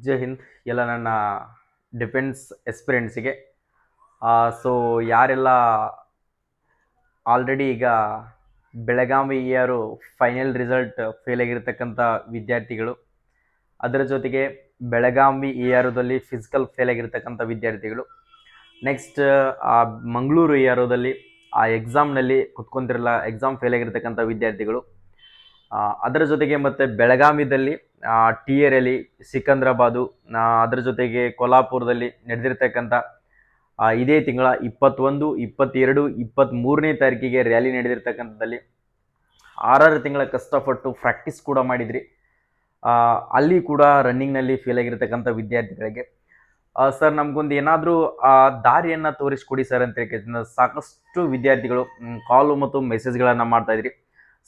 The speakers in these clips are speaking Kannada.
ಜೈ ಹಿಂದ್ ಎಲ್ಲ ನನ್ನ ಡಿಫೆನ್ಸ್ ಎಕ್ಸ್ಪೀರಿಯನ್ಸಿಗೆ ಸೊ ಯಾರೆಲ್ಲ ಆಲ್ರೆಡಿ ಈಗ Belagavi year final result fail ಆಗಿರ್ತಕ್ಕಂಥ ವಿದ್ಯಾರ್ಥಿಗಳು, ಅದರ ಜೊತೆಗೆ ಬೆಳಗಾವಿ ಇಯರದಲ್ಲಿ ಫಿಸಿಕಲ್ ಫೇಲ್ ಆಗಿರ್ತಕ್ಕಂಥ ವಿದ್ಯಾರ್ಥಿಗಳು ನೆಕ್ಸ್ಟ್ ಆ, ಮಂಗಳೂರು ಇಯರೋದಲ್ಲಿ ಆ ಎಕ್ಸಾಮ್ನಲ್ಲಿ ಕುತ್ಕೊಂತಿರಲ್ಲ ಎಕ್ಸಾಮ್ ಫೇಲ್ ಆಗಿರ್ತಕ್ಕಂಥ ವಿದ್ಯಾರ್ಥಿಗಳು ಅದರ ಜೊತೆಗೆ ಮತ್ತು ಬೆಳಗಾವಿದಲ್ಲಿ ಟಿ ಎರಲ್ಲಿ ಸಿಕಂದ್ರಾಬಾದು ಆ, ಅದರ ಜೊತೆಗೆ ಕೊಲ್ಹಾಪುರದಲ್ಲಿ ನಡೆದಿರ್ತಕ್ಕಂಥ ಆ, ಇದೇ ತಿಂಗಳ ಇಪ್ಪತ್ತೊಂದು ಇಪ್ಪತ್ತೆರಡು ಇಪ್ಪತ್ತ್ಮೂರನೇ ತಾರೀಕಿಗೆ ರ್ಯಾಲಿ ನಡೆದಿರ್ತಕ್ಕಂಥದ್ದಲ್ಲಿ ಆರಾರು ತಿಂಗಳ ಕಷ್ಟಪಟ್ಟು ಪ್ರಾಕ್ಟೀಸ್ ಕೂಡ ಮಾಡಿದ್ರಿ. ಆ, ಅಲ್ಲಿ ಕೂಡ ರನ್ನಿಂಗ್ನಲ್ಲಿ ಫೇಲ್ ಆಗಿರ್ತಕ್ಕಂಥ ವಿದ್ಯಾರ್ಥಿಗಳಿಗೆ. ಸರ್ ನಮಗೊಂದು ಏನಾದರೂ ದಾರಿಯನ್ನು ತೋರಿಸ್ಕೊಡಿ ಸರ್ ಅಂತ ಹೇಳಿ ಸಾಕಷ್ಟು ವಿದ್ಯಾರ್ಥಿಗಳು ಕಾಲು ಮತ್ತು ಮೆಸೇಜ್ಗಳನ್ನು ಮಾಡ್ತಾ ಇದ್ರಿ.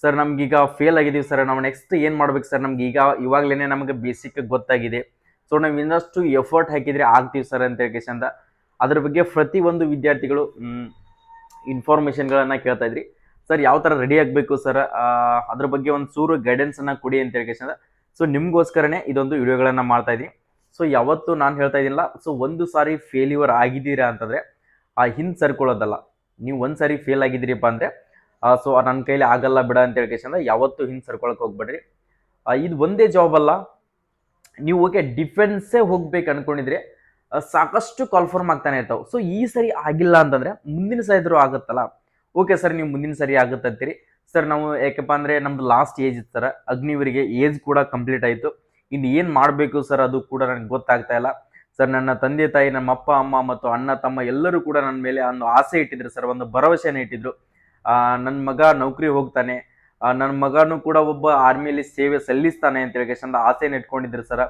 ಸರ್, ನಮ್ಗೀಗ ಫೇಲ್ ಆಗಿದ್ದೀವಿ ಸರ್. ನಾವು ನೆಕ್ಸ್ಟ್ ಏನು ಮಾಡ್ಬೇಕು ಸರ್? ನಮ್ಗೆ ಈಗ ಇವಾಗಲೇ ನಮಗೆ ಬೇಸಿಕ್ ಗೊತ್ತಾಗಿದೆ. ಸೊ ನಾವು ಇನ್ನಷ್ಟು ಎಫರ್ಟ್ ಹಾಕಿದರೆ ಆಗ್ತೀವಿ ಸರ್ ಅಂತ ಹೇಳಿ ಅಂತ ಅದ್ರ ಬಗ್ಗೆ ಒಂದು ವಿದ್ಯಾರ್ಥಿಗಳು ಇನ್ಫಾರ್ಮೇಷನ್ಗಳನ್ನು ಕೇಳ್ತಾ ಇದ್ರಿ. ಸರ್, ಯಾವ ಥರ ರೆಡಿ ಆಗಬೇಕು ಸರ್? ಅದ್ರ ಬಗ್ಗೆ ಒಂದು ಚೂರು ಗೈಡೆನ್ಸನ್ನು ಕೊಡಿ ಅಂತ ಹೇಳಿ ಸೊ ನಿಮಗೋಸ್ಕರನೇ ಇದೊಂದು ವಿಡಿಯೋಗಳನ್ನು ಮಾಡ್ತಾ ಇದ್ದೀನಿ ಸೊ ಯಾವತ್ತು ನಾನು ಹೇಳ್ತಾ ಇದ್ದಿಲ್ಲ ಸೊ ಒಂದು ಸಾರಿ ಫೇಲ್ಯೂರ್ ಆಗಿದ್ದೀರಾ ಅಂತಂದರೆ, ಆ, ಹಿಂದೆ ಸರ್ಕೊಳ್ಳೋದಲ್ಲ ನೀವು ಒಂದು ಸಾರಿ ಫೇಲ್ ಆಗಿದ್ದೀರಿಪ್ಪ ಅಂದರೆ ಸೊ ನನ್ನ ಕೈಲಿ ಆಗಲ್ಲ ಬಿಡ ಅಂತ ಹೇಳ್ಕೇಶಂದ್ರೆ ಯಾವತ್ತೂ ಹಿಂದೆ ಸರ್ಕೊಳಕ್ಕೆ ಹೋಗ್ಬೇಡ್ರಿ. ಇದು ಒಂದೇ ಜಾಬ್ ಅಲ್ಲ. ನೀವು ಓಕೆ ಡಿಫೆನ್ಸೇ ಹೋಗ್ಬೇಕು ಅನ್ಕೊಂಡಿದ್ರೆ. ಸಾಕಷ್ಟು ಕನ್ಫರ್ಮ್ ಆಗ್ತಾನೆ ಇರ್ತಾವೆ. ಸೊ ಈ ಸರಿ ಆಗಿಲ್ಲ ಅಂತಂದ್ರೆ ಮುಂದಿನ ಸರಿ ಇದ್ರೂ ಆಗುತ್ತಲ್ಲ. ಓಕೆ ಸರ್, ನೀವು ಮುಂದಿನ ಸರಿ ಆಗುತ್ತೆ ಸರ್, ನಾವು ಯಾಕಪ್ಪ ಅಂದರೆ ನಮ್ದು ಲಾಸ್ಟ್ ಏಜ್ ಇತ್ತು ಸರ್. ಅಗ್ನಿವರಿಗೆ ಏಜ್ ಕೂಡ ಕಂಪ್ಲೀಟ್ ಆಯಿತು. ಇನ್ನು ಏನು ಮಾಡಬೇಕು ಸರ್ ಅದು ಕೂಡ ನನಗೆ ಗೊತ್ತಾಗ್ತಾ ಇಲ್ಲ. ಸರ್, ನನ್ನ ತಂದೆ ತಾಯಿ ನಮ್ಮ ಅಪ್ಪ ಅಮ್ಮ ಮತ್ತು ಅಣ್ಣ, ತಮ್ಮ ಎಲ್ಲರೂ ಕೂಡ ನನ್ನ ಮೇಲೆ ಒಂದು ಆಸೆ ಇಟ್ಟಿದ್ರು ಸರ್. ಒಂದು ಭರವಸೆನ ಇಟ್ಟಿದ್ರು. ನನ್ನ ಮಗ ನೌಕರಿ ಹೋಗ್ತಾನೆ. ನನ್ನ ಮಗನೂ ಕೂಡ ಒಬ್ಬ ಆರ್ಮಿಯಲ್ಲಿ ಸೇವೆ ಸಲ್ಲಿಸ್ತಾನೆ ಅಂತ ಹೇಳಿ ಚಂದ ಆಸೆನ ಇಟ್ಕೊಂಡಿದ್ರು ಸರ್.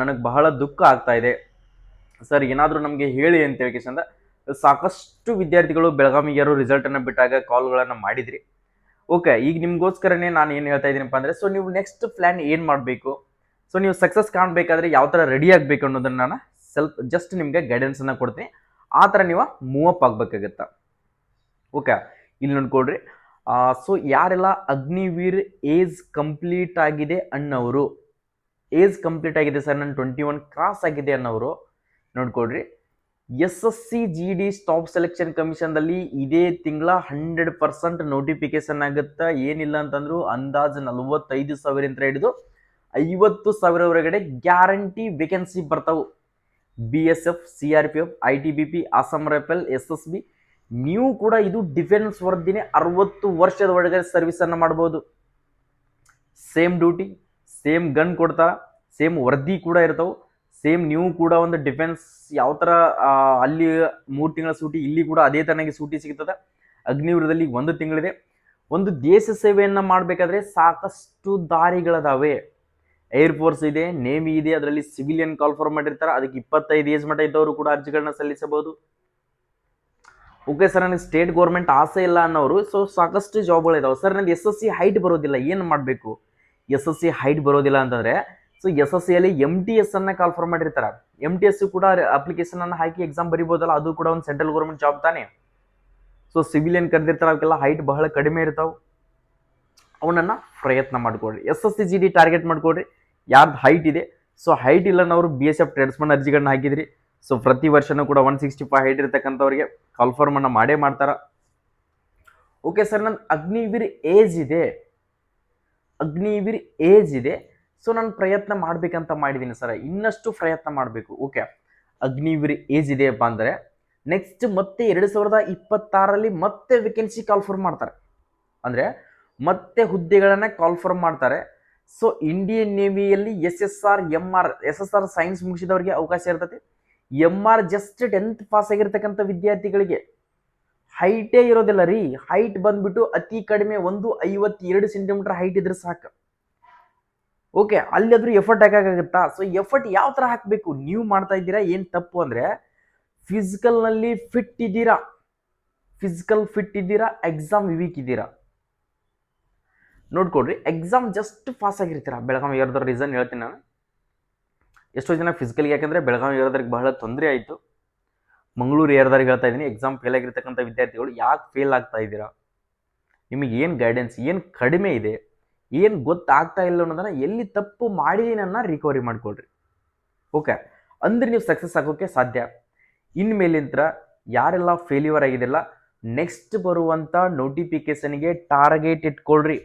ನನಗೆ ಬಹಳ ದುಃಖ ಆಗ್ತಾ ಇದೆ. ಸರ್, ಏನಾದರೂ ನಮಗೆ ಹೇಳಿ ಅಂತ ಹೇಳಿ ಚಂದ ಸಾಕಷ್ಟು ವಿದ್ಯಾರ್ಥಿಗಳು ಬೆಳಗಾವಿಯರು ರಿಸಲ್ಟನ್ನು ಬಿಟ್ಟಾಗ ಕಾಲ್ಗಳನ್ನು ಮಾಡಿದ್ರಿ. ಓಕೆ ಈಗ ನಿಮಗೋಸ್ಕರನೇ ನಾನು ಏನು ಹೇಳ್ತಾ ಇದ್ದೀನಪ್ಪ ಅಂದರೆ ಸೊ ನೀವು ನೆಕ್ಸ್ಟ್ ಪ್ಲ್ಯಾನ್ ಏನು ಮಾಡಬೇಕು? ಸೊ ನೀವು ಸಕ್ಸಸ್ ಕಾಣಬೇಕಾದ್ರೆ ಯಾವ ಥರ ರೆಡಿ ಆಗಬೇಕು ಅನ್ನೋದನ್ನು ನಾನು ಸ್ವಲ್ಪ ಜಸ್ಟ್ ನಿಮಗೆ ಗೈಡೆನ್ಸನ್ನು ಕೊಡ್ತೀನಿ. ಆ ಥರ ನೀವು ಮೂವ್ ಅಪ್ ಆಗಬೇಕಾಗತ್ತೆ? ಓಕೆ ಇಲ್ಲಿ ನೋಡ್ಕೊಳ್ರಿ ಸೊ ಯಾರೆಲ್ಲ ಅಗ್ನಿವೀರ್ ಏಜ್ ಕಂಪ್ಲೀಟ್ ಆಗಿದೆ ಅಣ್ಣವರು ಏಜ್ ಕಂಪ್ಲೀಟ್ ಆಗಿದೆ ಸರ್, ನನ್ನ ಟ್ವೆಂಟಿ ಒನ್ ಕ್ರಾಸ್ ಆಗಿದೆ ಅನ್ನೋರು ನೋಡ್ಕೊಳ್ರಿ S S C G D staff selection ಕಮಿಷನ್ದಲ್ಲಿ ಇದೇ ತಿಂಗಳ ಹಂಡ್ರೆಡ್ ಪರ್ಸೆಂಟ್ ನೋಟಿಫಿಕೇಶನ್ ಆಗುತ್ತೆ ಏನಿಲ್ಲ ಅಂತಂದ್ರು ಅಂದಾಜು ನಲವತ್ತೈದು ಅಂತ ಹಿಡಿದು ಐವತ್ತು ಸಾವಿರವರೆಗಡೆ ಗ್ಯಾರಂಟಿ ವೇಕೆನ್ಸಿ ಬರ್ತಾವು. B S F, C R P F, I T B P, Assam rifle S S B ನೀವು ಕೂಡ ಇದು ಡಿಫೆನ್ಸ್ ವರ್ದಿನೇ ಅರವತ್ತು ವರ್ಷದ ಒಳಗಡೆ ಸರ್ವಿಸನ್ನು ಮಾಡ್ಬೋದು. ಸೇಮ್ ಡ್ಯೂಟಿ ಸೇಮ್ ಗನ್ ಕೊಡ್ತಾರ ಸೇಮ್ ವರ್ದಿ ಕೂಡ ಇರ್ತಾವೆ ಸೇಮ್ ನೀವು ಕೂಡ ಒಂದು ಡಿಫೆನ್ಸ್ ಯಾವ ಥರ ಅಲ್ಲಿ ಮೂರು ತಿಂಗಳ ಸೂಟಿ, ಇಲ್ಲಿ ಕೂಡ ಅದೇ ತನಗೆ ಸೂಟಿ ಸಿಗ್ತದೆ. ಅಗ್ನಿವೀರದಲ್ಲಿ ಒಂದು ತಿಂಗಳಿದೆ. ಒಂದು ದೇಶ ಸೇವೆಯನ್ನು ಮಾಡಬೇಕಾದ್ರೆ ಸಾಕಷ್ಟು ದಾರಿಗಳದಾವೆ. ಏರ್ ಫೋರ್ಸ್ ಇದೆ ನೇವಿ ಇದೆ, ಅದರಲ್ಲಿ ಸಿವಿಲಿಯನ್ ಕಾಲ್ ಫಾರ್ಮ್ ಮಾಡಿರ್ತಾರೆ ಅದಕ್ಕೆ ಇಪ್ಪತ್ತೈದು ಏಜ್ ಮಟ್ಟ ಇದ್ದವರು ಕೂಡ ಅರ್ಜಿಗಳನ್ನ ಸಲ್ಲಿಸಬಹುದು. ಓಕೆ ಸರ್, ನನಗೆ ಸ್ಟೇಟ್ ಗೌರ್ಮೆಂಟ್ ಆಸೆ ಇಲ್ಲ ಅನ್ನೋರು ಸೊ ಸಾಕಷ್ಟು ಜಾಬ್ಗಳಿದಾವೆ ಸರ್ ನನಗೆ ಎಸ್ ಎಸ್ ಸಿ ಹೈಟ್ ಬರೋದಿಲ್ಲ. ಏನು ಮಾಡಬೇಕು? ಎಸ್ ಎಸ್ ಸಿ ಹೈಟ್ ಬರೋದಿಲ್ಲ ಅಂತಂದರೆ ಸೊ ಎಸ್ ಎಸ್ ಸಿಯಲ್ಲಿ ಎಂ ಟಿ ಎಸ್ ಅನ್ನ ಕಾಲ್ಫರ್ ಮಾಡಿರ್ತಾರೆ. ಎಂ ಟಿ ಎಸ್ ಕೂಡ ಅಪ್ಲಿಕೇಶನ್ ಅನ್ನು ಹಾಕಿ ಎಕ್ಸಾಮ್ ಬರಿಬೋದಲ್ಲ, ಅದು ಕೂಡ ಒಂದು ಸೆಂಟ್ರಲ್ ಗೌರ್ಮೆಂಟ್ ಜಾಬ್ ತಾನೇ? ಸೊ ಸಿವಿಲಿಯನ್ ಕರೆದಿರ್ತಾರೆ, ಅವಕ್ಕೆಲ್ಲ ಹೈಟ್ ಬಹಳ ಕಡಿಮೆ ಇರ್ತಾವೆ. ಅವನನ್ನು ಪ್ರಯತ್ನ ಮಾಡ್ಕೊಳ್ರಿ. S S C G D target ಮಾಡ್ಕೊಳ್ರಿ. ಯಾರ್ದು ಹೈಟ್ ಇದೆ ಸೊ ಹೈಟ್ ಇಲ್ಲ ಅನ್ನೋರು ಬಿ ಎಸ್ ಎಫ್ ಟ್ರೇಡ್ಸ್ಮನ್ ಅರ್ಜಿಗಳನ್ನ ಹಾಕಿದ್ರಿ. ಸೊ ಪ್ರತಿ ವರ್ಷನೂ ಕೂಡ ಒನ್ ಸಿಕ್ಸ್ಟಿ ಫೈವ್ ಹೈಟ್ ಇರ್ತಕ್ಕಂಥವ್ರಿಗೆ ಅನ್ನ ಮಾಡೇ ಮಾಡ್ತಾರ. ಓಕೆ ಸರ್ ನನ್ನ ಅಗ್ನಿವೀರ್ ಏಜ್ ಇದೆ. ಅಗ್ನಿವೀರ್ ಏಜ್ ಇದೆ. ಸೊ ನಾನು ಪ್ರಯತ್ನ ಮಾಡ್ಬೇಕಂತ ಮಾಡಿದ್ದೀನಿ ಸರ್ ಇನ್ನಷ್ಟು ಪ್ರಯತ್ನ ಮಾಡಬೇಕು. ಓಕೆ ಅಗ್ನಿವೀರ್ ಏಜ್ ಇದೆಯಪ್ಪ ಅಂದರೆ ನೆಕ್ಸ್ಟ್ ಮತ್ತೆ ಎರಡು ಸಾವಿರದ ಇಪ್ಪತ್ತಾರಲ್ಲಿ ಮತ್ತೆ ವೇಕೆನ್ಸಿ ಕಾಲ್ಫರ್ಮ್ ಮಾಡ್ತಾರೆ. ಅಂದರೆ ಮತ್ತೆ ಹುದ್ದೆಗಳನ್ನು ಕಾಲ್ಫರ್ಮ್ ಮಾಡ್ತಾರೆ. So Indian ನೇವಿಯಲ್ಲಿ S S R M R S S R science ಮುಗಿಸಿದವರಿಗೆ ಅವಕಾಶ ಇರ್ತೈತಿ. M R just tenth pass ಆಗಿರ್ತಕ್ಕಂಥ ವಿದ್ಯಾರ್ಥಿಗಳಿಗೆ ಹೈಟೇ ಇರೋದಿಲ್ಲ ರೀ. ಹೈಟ್ ಬಂದ್ಬಿಟ್ಟು ಅತಿ ಕಡಿಮೆ ಒಂದು ಐವತ್ತೆರಡು ಸೆಂಟಿಮೀಟರ್ ಹೈಟ್ ಇದ್ರೆ ಸಾಕು. ಓಕೆ ಅಲ್ಲಿಯಾದ್ರೂ ಎಫರ್ಟ್ ಹಾಕಾಗುತ್ತಾ ಸೊ ಎಫರ್ಟ್ ಯಾವ ಥರ ಹಾಕಬೇಕು? ನೀವು ಮಾಡ್ತಾ ಇದ್ದೀರಾ, ಏನು ತಪ್ಪು ಅಂದರೆ ಫಿಸಿಕಲ್ನಲ್ಲಿ ಫಿಟ್ ಇದ್ದೀರಾ? ಫಿಸಿಕಲ್ ಫಿಟ್ ಇದ್ದೀರಾ? ಎಕ್ಸಾಮ್ ವೀಕ್ ಇದ್ದೀರಾ? ನೋಡ್ಕೊಡ್ರಿ ಎಕ್ಸಾಮ್ ಜಸ್ಟ್ ಪಾಸ್ ಆಗಿರ್ತೀರಾ? ಬೆಳಗಾವಿ ಯಾರ್ದೋ ರೀಸನ್ ಹೇಳ್ತೀನಿ ನಾನು. ಎಷ್ಟೋ ಜನ ಫಿಸಿಕಲ್ ಯಾಕಂದರೆ ಬೆಳಗಾವಿ ಇರೋದ್ರಿಗೆ ಬಹಳ ತೊಂದರೆ ಆಯಿತು. ಮಂಗಳೂರು ಏರ್ದಾರಿಗೆ ಹೇಳ್ತಾ ಇದ್ದೀನಿ ಎಕ್ಸಾಮ್ ಫೇಲ್ ಆಗಿರ್ತಕ್ಕಂಥ ವಿದ್ಯಾರ್ಥಿಗಳು ಯಾಕೆ ಫೇಲ್ ಆಗ್ತಾ ಇದ್ದೀರಾ? ನಿಮಗೆ ಏನು ಗೈಡೆನ್ಸ್ ಏನು ಕಡಿಮೆ ಇದೆ, ಏನು ಗೊತ್ತಾಗ್ತಾ ಇಲ್ಲ ಅನ್ನೋದನ್ನ ಎಲ್ಲಿ ತಪ್ಪು ಮಾಡಿದೀನಿ ಅನ್ನೋ ರಿಕವರಿ ಮಾಡ್ಕೊಳ್ರಿ. ಓಕೆ ಅಂದ್ರೆ ನೀವು ಸಕ್ಸಸ್ ಆಗೋಕ್ಕೆ ಸಾಧ್ಯ. ಇನ್ಮೇಲಿಂತ್ರ ಯಾರೆಲ್ಲ ಫೇಲ್ಯೂರ್ ಆಗಿದೆಲ್ಲ ನೆಕ್ಸ್ಟ್ ಬರುವಂಥ ನೋಟಿಫಿಕೇಶನ್ಗೆ ಟಾರ್ಗೆಟ್ ಇಟ್ಕೊಳ್ರಿ.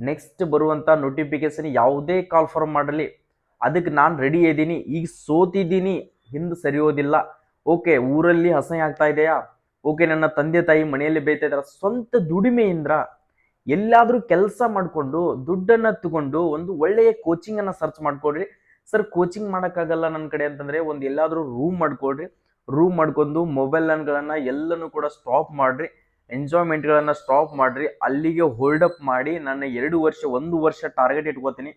ನೆಕ್ಸ್ಟ್ ಬರುವಂಥ ನೋಟಿಫಿಕೇಶನ್ ಯಾವುದೇ ಕಾಲ್ ಫಾರ್ಮ್ ಮಾಡಲಿ ಅದಕ್ಕೆ ನಾನು ರೆಡಿ ಇದ್ದೀನಿ ಈಗ ಸೋತಿದ್ದೀನಿ ಹಿಂದೆ ಸರಿಯೋದಿಲ್ಲ. ಓಕೆ ಊರಲ್ಲಿ ಅಸಹ್ಯ ಆಗ್ತಾ ಇದೆಯಾ? ಓಕೆ ನನ್ನ ತಂದೆ ತಾಯಿ ಮನೆಯಲ್ಲಿ ಬೇಯ್ತಾ ಇದ್ದಾರೆ? ಸ್ವಂತ ದುಡಿಮೆಯಿಂದ ಎಲ್ಲಾದರೂ ಕೆಲಸ ಮಾಡಿಕೊಂಡು, ದುಡ್ಡನ್ನು ತಗೊಂಡು ಒಂದು ಒಳ್ಳೆಯ ಕೋಚಿಂಗನ್ನು ಸರ್ಚ್ ಮಾಡಿಕೊಡ್ರಿ ಸರ್ ಕೋಚಿಂಗ್ ಮಾಡೋಕ್ಕಾಗಲ್ಲ ನನ್ನ ಕಡೆ ಅಂತಂದರೆ ಒಂದು ಎಲ್ಲಾದರೂ ರೂಮ್ ಮಾಡಿಕೊಡ್ರಿ ರೂಮ್ ಮಾಡ್ಕೊಂಡು ಮೊಬೈಲ್ಗಳನ್ನು ಎಲ್ಲನೂ ಕೂಡ ಸ್ಟಾಪ್ ಮಾಡಿರಿ. ಎಂಜಾಯ್ಮೆಂಟ್ಗಳನ್ನು ಸ್ಟಾಪ್ ಮಾಡಿರಿ. ಅಲ್ಲಿಗೆ ಹೋಲ್ಡ್ ಅಪ್ ಮಾಡಿ. ನನ್ನ ಎರಡು ವರ್ಷ, ಒಂದು ವರ್ಷ ಟಾರ್ಗೆಟ್ ಇಟ್ಕೋತೀನಿ.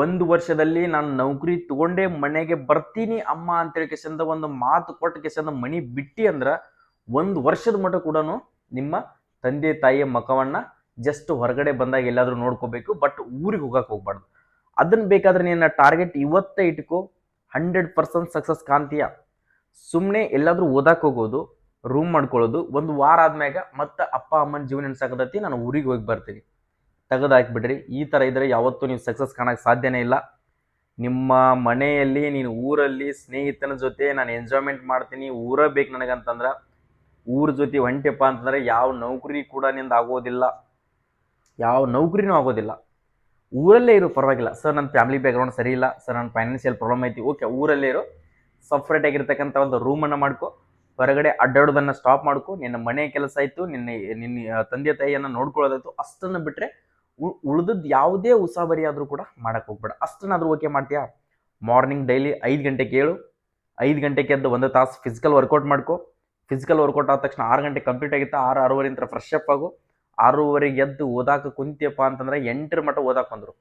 ಒಂದು ವರ್ಷದಲ್ಲಿ ನಾನು ನೌಕರಿ ತಗೊಂಡೇ ಮನೆಗೆ ಬರ್ತೀನಿ, ಅಮ್ಮ ಅಂತೇಳಿ ಕೆಸಂದ ಒಂದು ಮಾತು ಕೊಟ್ಟ ಕೆಸಂದ ಮನಿ ಬಿಟ್ಟಿ ಅಂದ್ರೆ ಒಂದು ವರ್ಷದ ಮಟ್ಟ ಕೂಡ ನಿಮ್ಮ ತಂದೆ, ತಾಯಿಯ ಮಖವನ್ನ ಜಸ್ಟ್ ಹೊರಗಡೆ ಬಂದಾಗ ಎಲ್ಲಾದರೂ ನೋಡ್ಕೋಬೇಕು ಬಟ್ ಊರಿಗೆ ಹೋಗಕ್ಕೆ ಹೋಗ್ಬಾರ್ದು. ಅದನ್ನ ಬೇಕಾದ್ರೆ ನಿನ್ನ ಟಾರ್ಗೆಟ್ ಇವತ್ತೇ ಇಟ್ಕೋ ಹಂಡ್ರೆಡ್ ಪರ್ಸೆಂಟ್ ಸಕ್ಸಸ್ ಕಾಂತೀಯ ಸುಮ್ಮನೆ ಎಲ್ಲಾದರೂ ಓದಕ್ಕೆ ಹೋಗೋದು ರೂಮ್ ಮಾಡ್ಕೊಳ್ಳೋದು, ಒಂದು ವಾರ ಆದ್ಮ್ಯಾಗ ಮತ್ತೆ ಅಪ್ಪ, ಅಮ್ಮನ ಜೀವನ ನೆನ್ಸಾಕತೈತಿ ನಾನು ಊರಿಗೆ ಹೋಗಿ ಬರ್ತೀನಿ. ತೆಗೆದು ಹಾಕ್ಬಿಡ್ರಿ ಈ ಥರ ಇದ್ರೆ ಯಾವತ್ತೂ ನೀವು ಸಕ್ಸಸ್ ಕಾಣೋಕೆ ಸಾಧ್ಯನೇ ಇಲ್ಲ. ನಿಮ್ಮ ಮನೆಯಲ್ಲಿ, ನೀನು ಊರಲ್ಲಿ ಸ್ನೇಹಿತನ ಜೊತೆ ನಾನು ಎಂಜಾಯ್ಮೆಂಟ್ ಮಾಡ್ತೀನಿ, ಊರ ಬೇಕು ನನಗಂತಂದ್ರೆ, ಊರ ಜೊತೆ ಹೊಂಟೆಪ್ಪ ಅಂತಂದ್ರೆ ಯಾವ ನೌಕರಿ ಕೂಡ ನಿಂದ ಆಗೋದಿಲ್ಲ. ಯಾವ ನೌಕರಿನೂ ಆಗೋದಿಲ್ಲ. ಊರಲ್ಲೇ ಇರು, ಪರವಾಗಿಲ್ಲ. ಸರ್ ನನ್ನ ಫ್ಯಾಮಿಲಿ ಬ್ಯಾಕ್ಗ್ರೌಂಡ್ ಸರಿ ಇಲ್ಲ. ಸರ್ ನನ್ನ ಫೈನಾನ್ಷಿಯಲ್ ಪ್ರಾಬ್ಲಮ್ ಐತಿ. ಓಕೆ, ಊರಲ್ಲೇ ಇರು. ಸಪ್ರೇಟ್ ಆಗಿರ್ತಕ್ಕಂಥ ಒಂದು ರೂಮನ್ನು ಮಾಡ್ಕೊ. ಹೊರಗಡೆ ಅಡ್ಡಾಡೋದನ್ನು ಸ್ಟಾಪ್ ಮಾಡ್ಕೊ. ನಿನ್ನ ಮನೆ ಕೆಲಸ ಆಯಿತು. ನಿನ್ನ ನಿನ್ನ ತಂದೆ ತಾಯಿಯನ್ನು ನೋಡ್ಕೊಳ್ಳೋದಾಯ್ತು. ಅಷ್ಟನ್ನು ಬಿಟ್ಟರೆ ಉಳಿದದ್ದು ಯಾವುದೇ ಉಸಾಬರಿ ಆದರೂ ಕೂಡ ಮಾಡಕ್ಕೆ ಹೋಗ್ಬೇಡ. ಅಷ್ಟನ್ನಾದರೂ ಓಕೆ ಮಾಡ್ತೀಯಾ? ಮಾರ್ನಿಂಗ್ ಡೈಲಿ ಐದು ಗಂಟೆಗೆ ಏಳು, ಐದು ಗಂಟೆಗೆ ಎದ್ದು ಒಂದು ತಾಸು ಫಿಸಿಕಲ್ ವರ್ಕೌಟ್ ಮಾಡ್ಕೊ. ಫಿಸಿಕಲ್ ವರ್ಕೌಟ್ ಆದ ತಕ್ಷಣ ಆರು ಗಂಟೆ ಕಂಪ್ಲೀಟ್ ಆಗಿತ್ತು, ಆರು, ಆರೂವರೆಯಿಂದ ಫ್ರೆಶ್ ಅಪ್ ಆಗು. ಆರೂವರೆಗೆ ಎದ್ದು ಓದಾಕ ಕುಂತಿಯಪ್ಪ ಅಂತಂದ್ರೆ ಎಂಟರ ಮಟ್ಟ ಓದಾಕ ಬಂದರು.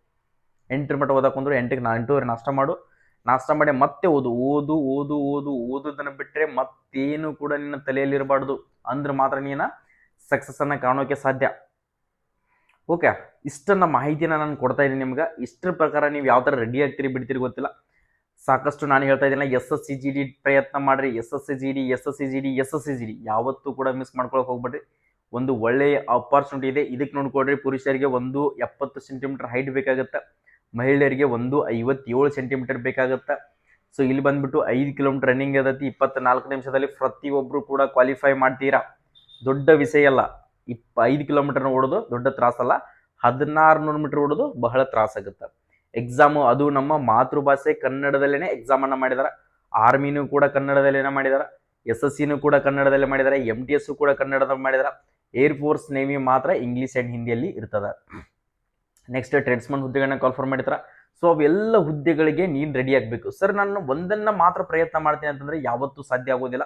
ಎಂಟರ ಮಟ್ಟ ಓದಾಕ ಬಂದರು ಎಂಟಕ್ಕೆ ನಾ, ಎಂಟೂವರೆ ನಾಷ್ಟ ಮಾಡು. ನಾಷ್ಟ ಮಾಡಿ ಮತ್ತೆ ಓದು ಓದು ಓದು ಓದು, ಓದೋದನ್ನು ಬಿಟ್ಟರೆ ಮತ್ತೇನು ಕೂಡ ನಿನ್ನ ತಲೆಯಲ್ಲಿ ಇರಬಾರ್ದು ಅಂದ್ರೆ ಮಾತ್ರ ನೀನು ಸಕ್ಸಸ್ಸನ್ನು ಕಾಣೋಕೆ ಸಾಧ್ಯ. ಓಕೆ, ಇಷ್ಟನ್ನ ಮಾಹಿತಿನ ನಾನು ಕೊಡ್ತಾ ಇದ್ದೀನಿ ನಿಮ್ಗೆ. ಇಷ್ಟರ ಪ್ರಕಾರ ನೀವು ಯಾವ ಥರ ರೆಡಿ ಆಗ್ತೀರಿ ಬಿಡ್ತೀರಿ ಗೊತ್ತಿಲ್ಲ. ಸಾಕಷ್ಟು ನಾನು ಹೇಳ್ತಾ ಇದ್ದೀನಿ S S C G D ಪ್ರಯತ್ನ ಮಾಡಿರಿ. S S C G D, S S C G D, S S C G D. ಯಾವತ್ತೂ ಕೂಡ ಮಿಸ್ ಮಾಡ್ಕೊಳಕ್ಕೆ ಹೋಗ್ಬೇಡ್ರಿ. ಒಂದು ಒಳ್ಳೆಯ ಅಪಾರ್ಚುನಿಟಿ ಇದೆ. ಇದಕ್ಕೆ ನೋಡ್ಕೊಡ್ರಿ ಪುರುಷರಿಗೆ ಒಂದು ಎಪ್ಪತ್ತು ಸೆಂಟಿಮೀಟರ್ ಹೈಟ್ ಬೇಕಾಗುತ್ತೆ. ಮಹಿಳೆಯರಿಗೆ ಒಂದು ಐವತ್ತೇಳು ಸೆಂಟಿಮೀಟರ್ ಬೇಕಾಗುತ್ತೆ. ಸೊ ಇಲ್ಲಿ ಬಂದ್ಬಿಟ್ಟು ಐದು ಕಿಲೋಮೀಟರ್ ರನ್ನಿಂಗ್ ಇರತ್ತೆ. ಇಪ್ಪತ್ನಾಲ್ಕು ನಿಮಿಷದಲ್ಲಿ ಪ್ರತಿಯೊಬ್ಬರು ಕೂಡ ಕ್ವಾಲಿಫೈ ಮಾಡ್ತೀರಾ? ದೊಡ್ಡ ವಿಷಯ ಅಲ್ಲ. ಇಪ್ಪ ಐದು ಕಿಲೋಮೀಟರ್ನ ಓಡೋದು, ದೊಡ್ಡ ತ್ರಾಸಲ್ಲ ಹದಿನಾರು ನೂರು ಮೀಟರ್ ಓಡೋದು ಬಹಳ ತ್ರಾಸಾಗುತ್ತೆ ಎಕ್ಸಾಮು ಅದು ನಮ್ಮ ಮಾತೃಭಾಷೆ ಕನ್ನಡದಲ್ಲೇ ಎಕ್ಸಾಮನ್ನು ಮಾಡಿದಾರೆ. ಆರ್ಮಿನೂ ಕೂಡ ಕನ್ನಡದಲ್ಲೇನೇ ಮಾಡಿದಾರೆ. ಎಸ್ ಎಸ್ ಸಿನೂ ಕೂಡ ಕನ್ನಡದಲ್ಲೇ ಮಾಡಿದಾರೆ. ಎಂ ಟಿ ಎಸ್ ಕೂಡ ಕನ್ನಡದಲ್ಲಿ ಮಾಡಿದ್ದಾರೆ ಏರ್ ಫೋರ್ಸ್ ನೇವಿ ಮಾತ್ರ ಇಂಗ್ಲೀಷ್ ಆ್ಯಂಡ್ ಹಿಂದಿಯಲ್ಲಿ ಇರ್ತದೆ. ನೆಕ್ಸ್ಟ್ ಟ್ರೆಡ್ಸ್ಮನ್ ಹುದ್ದೆಗಳನ್ನ ಕಾಲ್ಫರ್ ಮಾಡಿದ್ರೆ. ಸೊ ಅವೆಲ್ಲ ಹುದ್ದೆಗಳಿಗೆ ನೀನು ರೆಡಿ ಆಗಬೇಕು. ಸರ್ ನಾನು ಒಂದನ್ನು ಮಾತ್ರ ಪ್ರಯತ್ನ ಮಾಡ್ತೀನಿ ಅಂತಂದರೆ ಯಾವತ್ತೂ ಸಾಧ್ಯ ಆಗೋದಿಲ್ಲ.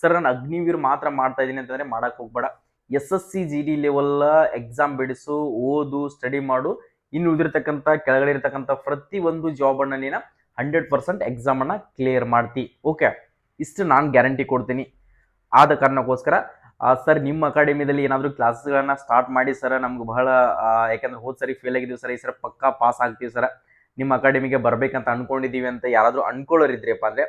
ಸರ್ ನಾನು ಅಗ್ನಿವೀರ್ ಮಾತ್ರ ಮಾಡ್ತಾ ಇದ್ದೀನಿ ಅಂತಂದರೆ ಮಾಡಕ್ಕೆ ಹೋಗ್ಬೇಡ. S S C G D level exam ಬಿಡಿಸು, ಓದು ಸ್ಟಡಿ ಮಾಡು. ಇನ್ನು ಉಳಿದಿರ್ತಕ್ಕಂಥ, ಕೆಳಗಡೆ ಇರತಕ್ಕಂಥ ಪ್ರತಿ ಒಂದು ಜಾಬನ್ನು ನೀನು ಹಂಡ್ರೆಡ್ ಪರ್ಸೆಂಟ್ ಎಕ್ಸಾಮನ್ನು ಕ್ಲಿಯರ್ ಮಾಡ್ತಿ. ಓಕೆ ಇಷ್ಟು ನಾನು ಗ್ಯಾರಂಟಿ ಕೊಡ್ತೀನಿ. ಆದ ಕಾರಣಕ್ಕೋಸ್ಕರ ಸರ್ ನಿಮ್ಮ ಅಕಾಡೆಮಿದಲ್ಲಿ ಏನಾದರೂ ಕ್ಲಾಸಸ್ಗಳನ್ನ ಸ್ಟಾರ್ಟ್ ಮಾಡಿ ಸರ್ ನಮ್ಗೆ ಬಹಳ ಯಾಕಂದ್ರೆ ಹೋದ್ ಸರಿ ಫೇಲ್ ಆಗಿದ್ದೀವಿ ಸರ್ ಈ ಸರ್ ಪಕ್ಕಾ ಪಾಸ್ ಆಗ್ತೀವಿ ಸರ್ ನಿಮ್ಮ ಅಕಾಡೆಮಿಗೆ ಬರಬೇಕಂತ ಅನ್ಕೊಂಡಿದ್ದೀವಿ ಅಂತ ಯಾರಾದರೂ ಅನ್ಕೊಳ್ಳೋರಿದ್ರಪ್ಪ ಅಂದರೆ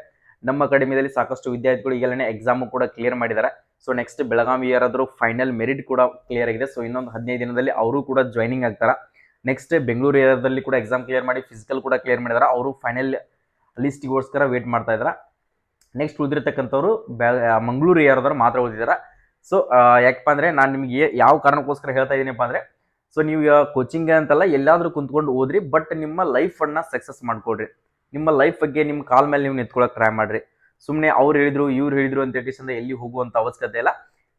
ನಮ್ಮ ಅಕಾಡೆಮಿಯಲ್ಲಿ ಸಾಕಷ್ಟು ವಿದ್ಯಾರ್ಥಿಗಳು ಈಗಲೇ ಎಕ್ಸಾಮು ಕೂಡ ಕ್ಲಿಯರ್ ಮಾಡಿದ್ದಾರೆ ಸೊ ನೆಕ್ಸ್ಟ್ ಬೆಳಗಾವಿ ಯಾರಾದರೂ ಫೈನಲ್ ಮೆರಿಟ್ ಕೂಡ ಕ್ಲಿಯರ್ ಆಗಿದೆ. ಸೊ ಇನ್ನೊಂದು ಹದಿನೈದು ದಿನದಲ್ಲಿ ಅವರು ಕೂಡ ಜಾಯ್ನಿಂಗ್ ಆಗ್ತಾರೆ. ನೆಕ್ಸ್ಟ್ ಬೆಂಗಳೂರು ಏರಿಯಾದಲ್ಲಿ ಕೂಡ ಎಕ್ಸಾಮ್ ಕ್ಲಿಯರ್ ಮಾಡಿ ಫಿಸಿಕಲ್ ಕೂಡ ಕ್ಲಿಯರ್ ಮಾಡಿದ್ದಾರೆ ಅವರು ಫೈನಲ್ ಲಿಸ್ಟಿಗೋಸ್ಕರ ವೇಟ್ ಮಾಡ್ತಾ ಇದ್ದಾರೆ ನೆಕ್ಸ್ಟ್ ಉಳಿದಿರ್ತಕ್ಕಂಥವ್ರು ಮಂಗಳೂರು ಏರಿಯಾದವ್ರು ಮಾತ್ರ ಓದಿದ್ದಾರೆ ಸೊ ಯಾಕಪ್ಪ ಅಂದರೆ ನಾನು ನಿಮಗೆ ಯಾವ ಕಾರಣಕ್ಕೋಸ್ಕರ ಹೇಳ್ತಾ ಇದ್ದೀನಪ್ಪ ಅಂದರೆ ಸೊ ನೀವು ಕೋಚಿಂಗ್ ಅಂತಲ್ಲ ಎಲ್ಲಾದರೂ ಕುಂತ್ಕೊಂಡು ಓದ್ರಿ ಬಟ್ ನಿಮ್ಮ ಲೈಫನ್ನು ಸಕ್ಸಸ್ ಮಾಡ್ಕೊಡ್ರಿ. ನಿಮ್ಮ ಲೈಫ್ ಬಗ್ಗೆ ನಿಮ್ಮ ಕಾಲ್ ಮೇಲೆ ನೀವು ನಿಂತ್ಕೊಳ್ಳೋಕೆ ಟ್ರೈ ಮಾಡ್ರಿ. ಸುಮ್ಮನೆ ಅವ್ರು ಹೇಳಿದ್ರು, ಇವ್ರು ಹೇಳಿದ್ರು ಅಂತ ಹೇಳಿ ಎಲ್ಲಿ ಹೋಗುವಂಥ ಅವಶ್ಯಕತೆ ಇಲ್ಲ.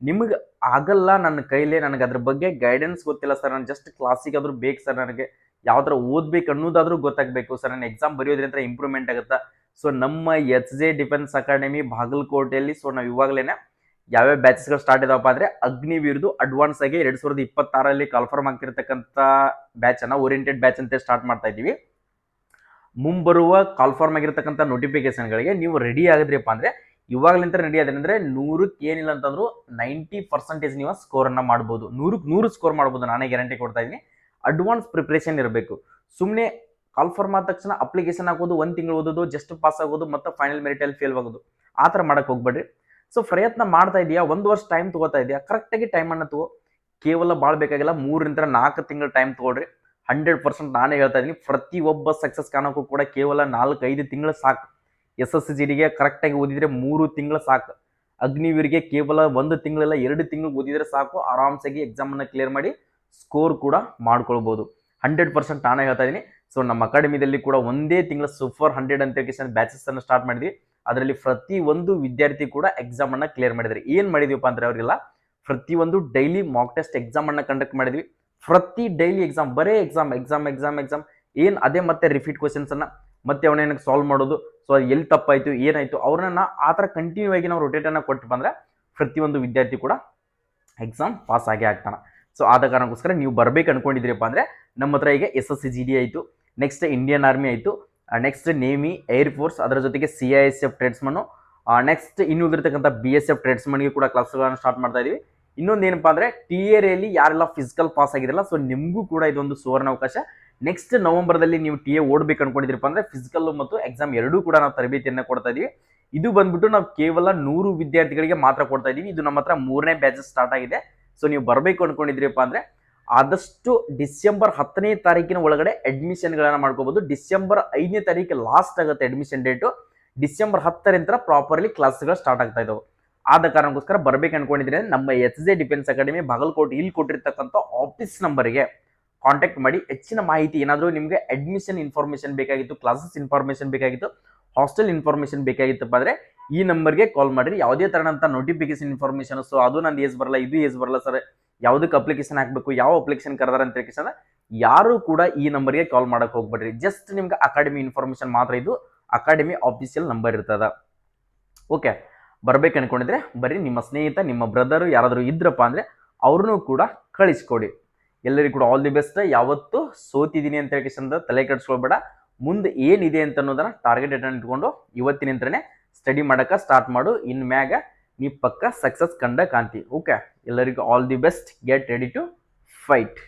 ನಿಮಗೆ ಆಗಲ್ಲ ನನ್ನ ಕೈಲೇ, ನನಗೆ ಅದ್ರ ಬಗ್ಗೆ ಗೈಡೆನ್ಸ್ ಗೊತ್ತಿಲ್ಲ ಸರ್ ನಾನು ಜಸ್ಟ್ ಕ್ಲಾಸಿಗೆ ಆದ್ರೂ ಬೇಕು ಸರ್ ನನಗೆ. ಯಾವ ಥರ ಓದ್ಬೇಕು ಅನ್ನೋದಾದ್ರೂ ಗೊತ್ತಾಗಬೇಕು ಸರ್ ನಾನು ಎಕ್ಸಾಮ್ ಬರೆಯೋದ್ರಿಂದ ಇಂಪ್ರೂವ್ಮೆಂಟ್ ಆಗುತ್ತಾ? ಸೊ ನಮ್ಮ ಎಚ್ ಜೆ ಡಿಫೆನ್ಸ್ ಅಕಾಡೆಮಿ ಬಾಗಲಕೋಟೆಯಲ್ಲಿ ಸೊ ನಾವು ಇವಾಗಲೇ ಯಾವ್ಯಾವ ಬ್ಯಾಚಸ್ಗಳು ಸ್ಟಾರ್ಟ್ ಇದಾವಪ್ಪ ಅಂದರೆ ಅಗ್ನಿವೀರ್ದು ಅಡ್ವಾನ್ಸ್ ಆಗಿ ಎರಡು ಸಾವಿರದ ಇಪ್ಪತ್ತಾರಲ್ಲಿ ಕನ್ಫರ್ಮ್ ಆಗ್ತಿರ್ತಕ್ಕಂಥ ಬ್ಯಾಚನ್ನು ಓರಿಯೆಂಟೆಡ್ ಬ್ಯಾಚ್ ಅಂತ ಸ್ಟಾರ್ಟ್ ಮಾಡ್ತಾ ಇದ್ದೀವಿ. ಮುಂಬರುವ ಕಾಲ್ಫಾರ್ಮ್ ಆಗಿರ್ತಕ್ಕಂಥ ನೋಟಿಫಿಕೇಶನ್ಗಳಿಗೆ ನೀವು ರೆಡಿ ಆಗಿದ್ರಿಪ್ಪ ಅಂದರೆ ಇವಾಗಲಿಂತ ರೆಡಿ ಆದ್ರೆ ಅಂದರೆ ನೂರಕ್ಕೆ ಏನಿಲ್ಲ ಅಂತಂದ್ರು ನೈಂಟಿ ಪರ್ಸೆಂಟೇಜ್ ನೀವು ಸ್ಕೋರನ್ನು ಮಾಡ್ಬೋದು. ನೂರಕ್ಕೆ ನೂರು ಸ್ಕೋರ್ ಮಾಡ್ಬೋದು ನಾನೇ ಗ್ಯಾರಂಟಿ ಕೊಡ್ತಾ ಇದ್ದೀನಿ. ಅಡ್ವಾನ್ಸ್ ಪ್ರಿಪ್ರೇಷನ್ ಇರಬೇಕು. ಸುಮ್ಮನೆ ಕಾಲ್ಫಾರ್ಮ್ ಆದ ತಕ್ಷಣ ಅಪ್ಲಿಕೇಶನ್ ಹಾಕೋದು, ಒಂದು ತಿಂಗಳು ಓದೋದು ಜಸ್ಟ್ ಪಾಸ್ ಆಗೋದು ಮತ್ತು ಫೈನಲ್ ಮೆರಿಟಲ್ಲಿ ಫೇಲ್ ಆಗೋದು. ಆ ಥರ ಮಾಡೋಕ್ಕೆ ಹೋಗ್ಬೇಡ್ರಿ. ಸೊ ಪ್ರಯತ್ನ ಮಾಡ್ತಾ ಇದೆಯಾ? ಒಂದು ವರ್ಷ ಟೈಮ್ ತಗೋತಾ ಇದೆಯಾ? ಕರೆಕ್ಟಾಗಿ ಟೈಮನ್ನು ತಗೋ. ಕೇವಲ ಭಾಳ ಬೇಕಾಗಿಲ್ಲ, ಮೂರರಿಂದ ನಾಲ್ಕು ತಿಂಗಳು ಟೈಮ್ ತಗೊಳ್ರಿ. ಹಂಡ್ರೆಡ್ ಪರ್ಸೆಂಟ್ ನಾನೇ ಹೇಳ್ತಾ ಇದ್ದೀನಿ. ಪ್ರತಿಯೊಬ್ಬ ಸಕ್ಸಸ್ ಕಾಣೋಕ್ಕೂ ಕೂಡ ಕೇವಲ ನಾಲ್ಕೈದು ತಿಂಗಳು ಸಾಕು. ಎಸ್ ಎಸ್ ಸಿ ಡಿಗೆ ಕರೆಕ್ಟಾಗಿ ಓದಿದರೆ ಮೂರು ತಿಂಗಳು ಸಾಕು. ಅಗ್ನಿವೀರಿಗೆ ಕೇವಲ ಒಂದು ತಿಂಗಳಲ್ಲ ಎರಡು ತಿಂಗಳು ಓದಿದರೆ ಸಾಕು. ಆರಾಮ್ಸಾಗಿ ಎಕ್ಸಾಮನ್ನು ಕ್ಲಿಯರ್ ಮಾಡಿ ಸ್ಕೋರ್ ಕೂಡ ಮಾಡ್ಕೊಳ್ಬೋದು. ಹಂಡ್ರೆಡ್ ಪರ್ಸೆಂಟ್ ನಾನೇ ಹೇಳ್ತಾ ಇದ್ದೀನಿ. ಸೊ ನಮ್ಮ ಅಕಾಡೆಮಿದಲ್ಲಿ ಕೂಡ ಒಂದೇ ತಿಂಗಳ ಸೂಪರ್ ಹಂಡ್ರೆಡ್ ಅಂತ ಬ್ಯಾಚಸ್ ಅನ್ನು ಸ್ಟಾರ್ಟ್ ಮಾಡಿದ್ವಿ. ಅದರಲ್ಲಿ ಪ್ರತಿ ಒಂದು ವಿದ್ಯಾರ್ಥಿ ಕೂಡ ಎಕ್ಸಾಮನ್ನು ಕ್ಲಿಯರ್ ಮಾಡಿದ್ರು ಏನು ಮಾಡಿದೀವಪ್ಪ ಅಂದರೆ ಅವರಿಗೆಲ್ಲ ಪ್ರತಿಯೊಂದು ಡೈಲಿ ಮಾಕ್ ಟೆಸ್ಟ್ ಎಕ್ಸಾಮನ್ನು ಕಂಡಕ್ಟ್ ಮಾಡಿದ್ವಿ. ಪ್ರತಿ ಡೈಲಿ ಎಕ್ಸಾಮ್ ಬರೇ ಎಕ್ಸಾಮ್ ಎಕ್ಸಾಮ್ ಎಕ್ಸಾಮ್ ಎಕ್ಸಾಮ್ ಏನ್ ಅದೇ ಮತ್ತೆ ರಿಪೀಟ್ ಕ್ವಶನ್ಸನ್ನು ಮತ್ತೆ ಅವನೇನಕ್ಕೆ ಸಾಲ್ವ್ ಮಾಡೋದು ಸೊ ಅದು ಎಲ್ಲಿ ತಪ್ಪಾಯಿತು, ಏನಾಯ್ತು, ಅವ್ರನ್ನ ಆ ಥರ ಕಂಟಿನ್ಯೂ ಆಗಿ ನಾವು ರೊಟೇಟನ್ನು ಕೊಟ್ಟು ಬಂದ್ರೆ ಪ್ರತಿಯೊಂದು ವಿದ್ಯಾರ್ಥಿ ಕೂಡ ಎಕ್ಸಾಮ್ ಪಾಸ್ ಆಗೇ ಆಗ್ತಾನೆ. ಸೊ ಆದ ಕಾರಣಕ್ಕೋಸ್ಕರ ನೀವು ಬರ್ಬೇಕು ಅಂದ್ಕೊಂಡಿದ್ದೀರಪ್ಪ ಅಂದ್ರೆ ನಮ್ಮ ಹತ್ರ ಈಗ S S C G D ಆಯಿತು ನೆಕ್ಸ್ಟ್ ಇಂಡಿಯನ್ ಆರ್ಮಿ ಆಯಿತು ನೆಕ್ಸ್ಟ್ ನೇಮಿ ಏರ್ ಫೋರ್ಸ್ ಅದರ ಜೊತೆಗೆ ಸಿ ಐ ಎಸ್ ಎಫ್ ಟ್ರೇಡ್ಸ್ಮನ್ನು ನೆಕ್ಸ್ಟ್ ಇನ್ನು ಉಳಿದಿರ್ತಕ್ಕಂಥ ಬಿ ಎಸ್ ಎಫ್ ಟ್ರೇಡ್ಸ್ಮನ್ಗೆ ಕೂಡ ಕ್ಲಾಸ್ಗಳನ್ನು ಸ್ಟಾರ್ಟ್ ಮಾಡ್ತಾ ಇದೀವಿ. ಇನ್ನೊಂದು ಏನಪ್ಪಾ ಅಂದ್ರೆ ಟಿ ಎಲ್ಲಿ ಯಾರೆಲ್ಲ ಫಿಸಿಕಲ್ ಪಾಸ್ ಆಗಿರಲ್ಲ ಸೊ ನಿಮಗೂ ಕೂಡ ಇದೊಂದು ಸುವರ್ಣ ಅವಕಾಶ. ನೆಕ್ಸ್ಟ್ ನವೆಂಬರ್ದಲ್ಲಿ ನೀವು ಟಿ ಎ ಓಡ್ಬೇಕು ಅನ್ಕೊಂಡಿದ್ರಪ್ಪ ಅಂದ್ರೆ ಫಿಸಿಕಲ್ ಮತ್ತು ಎಕ್ಸಾಮ್ ಎರಡೂ ಕೂಡ ನಾವು ತರಬೇತಿಯನ್ನು ಕೊಡ್ತಾ ಇದೀವಿ. ಇದು ಬಂದ್ಬಿಟ್ಟು ನಾವು ಕೇವಲ ನೂರು ವಿದ್ಯಾರ್ಥಿಗಳಿಗೆ ಮಾತ್ರ ಕೊಡ್ತಾ ಇದೀವಿ. ಇದು ನಮ್ಮ ಹತ್ರ ಮೂರನೇ ಬ್ಯಾಚಸ್ ಸ್ಟಾರ್ಟ್ ಆಗಿದೆ. ಸೊ ನೀವು ಬರಬೇಕು ಅನ್ಕೊಂಡಿದ್ರಿಪ್ಪ ಅಂದ್ರೆ ಆದಷ್ಟು ಡಿಸೆಂಬರ್ ಹತ್ತನೇ ತಾರೀಕಿನ ಒಳಗಡೆ ಅಡ್ಮಿಷನ್ಗಳನ್ನ ಮಾಡ್ಕೋಬಹುದು ಡಿಸೆಂಬರ್ ಐದನೇ ತಾರೀಕು ಲಾಸ್ಟ್ ಆಗುತ್ತೆ ಅಡ್ಮಿಷನ್ ಡೇಟು ಡಿಸೆಂಬರ್ ಹತ್ತರಿಂದ ಪ್ರಾಪರ್ಲಿ ಕ್ಲಾಸ್ಗಳು ಸ್ಟಾರ್ಟ್ ಆಗ್ತಾ ಇದಾವೆ. ಆದ ಕಾರಣಕ್ಕೋಸ್ಕರ ಬರ್ಬೇಕು ಅನ್ಕೊಂಡಿದ್ರೆ ನಮ್ಮ H J defence academy Bagalkote ಇಲ್ಲಿ ಕೊಟ್ಟಿರ್ತಕ್ಕಂಥ ಆಫೀಸ್ ನಂಬರ್ಗೆ ಕಾಂಟ್ಯಾಕ್ಟ್ ಮಾಡಿ. ಹೆಚ್ಚಿನ ಮಾಹಿತಿ ಏನಾದರೂ ನಿಮಗೆ ಅಡ್ಮಿಷನ್ ಇನ್ಫಾರ್ಮೇಷನ್ ಬೇಕಾಗಿತ್ತು ಕ್ಲಾಸಸ್ ಇನ್ಫಾರ್ಮೇಷನ್ ಬೇಕಾಗಿತ್ತು ಹಾಸ್ಟೆಲ್ ಇನ್ಫಾರ್ಮೇಷನ್ ಬೇಕಾಗಿತ್ತಪ್ಪ ಆದರೆ ಈ ನಂಬರ್ಗೆ ಕಾಲ್ ಮಾಡಿರಿ. ಯಾವುದೇ ತರಹದಂಥ ನೋಟಿಫಿಕೇಶನ್ ಇನ್ಫಾರ್ಮೇಷನ್ ಸೊ ಅದು ನಂದು ಏಜ್ ಬರಲ್ಲ, ಇದು ಏಜ್ ಬರಲ್ಲ ಸರ್ ಯಾವುದಕ್ಕೆ ಅಪ್ಲಿಕೇಶನ್ ಹಾಕಬೇಕು, ಯಾವ ಅಪ್ಲಿಕೇಶನ್ ಕರೆದಾರ ಅಂತ ಕೇಳಿದ್ರೆ ಯಾರು ಕೂಡ ಈ ನಂಬರ್ಗೆ ಕಾಲ್ ಮಾಡೋಕೆ ಹೋಗ್ಬೇಡ್ರಿ. ಜಸ್ಟ್ ನಿಮ್ಗೆ ಅಕಾಡೆಮಿ ಇನ್ಫಾರ್ಮೇಷನ್ ಮಾತ್ರ ಇದು. ಅಕಾಡೆಮಿ ಆಫೀಸಿಯಲ್ ನಂಬರ್ ಇರ್ತದ. ಓಕೆ ಬರ್ಬೇಕು ಅನ್ಕೊಂಡಿದ್ರೆ ಬರೀ ನಿಮ್ಮ ಸ್ನೇಹಿತ, ನಿಮ್ಮ ಬ್ರದರ್ ಯಾರಾದರೂ ಇದ್ರಪ್ಪ ಅಂದ್ರೆ ಅವ್ರನ್ನೂ ಕೂಡ ಕಳಿಸ್ಕೊಡಿ. ಎಲ್ಲರಿಗೂ ಕೂಡ ಆಲ್ ದಿ ಬೆಸ್ಟ್ ಯಾವತ್ತು ಸೋತಿದ್ದೀನಿ ಅಂತ ಹೇಳಿ ತಲೆ ಕೆಡಿಸ್ಕೊಳ್ಬೇಡ. ಮುಂದೆ ಏನಿದೆ ಅಂತ ಅನ್ನೋದನ್ನ ಟಾರ್ಗೆಟ್ ಇಟ್ಕೊಂಡು ಇವತ್ತಿನಿಂದನೇ ಸ್ಟಡಿ ಮಾಡೋಕೆ ಸ್ಟಾರ್ಟ್ ಮಾಡು. ಇನ್ ಮ್ಯಾಗ ನೀ ಪಕ್ಕ ಸಕ್ಸಸ್ ಕಂಡ ಕಾಂತಿ ಓಕೆ ಎಲ್ಲರಿಗೂ all the best get ready to fight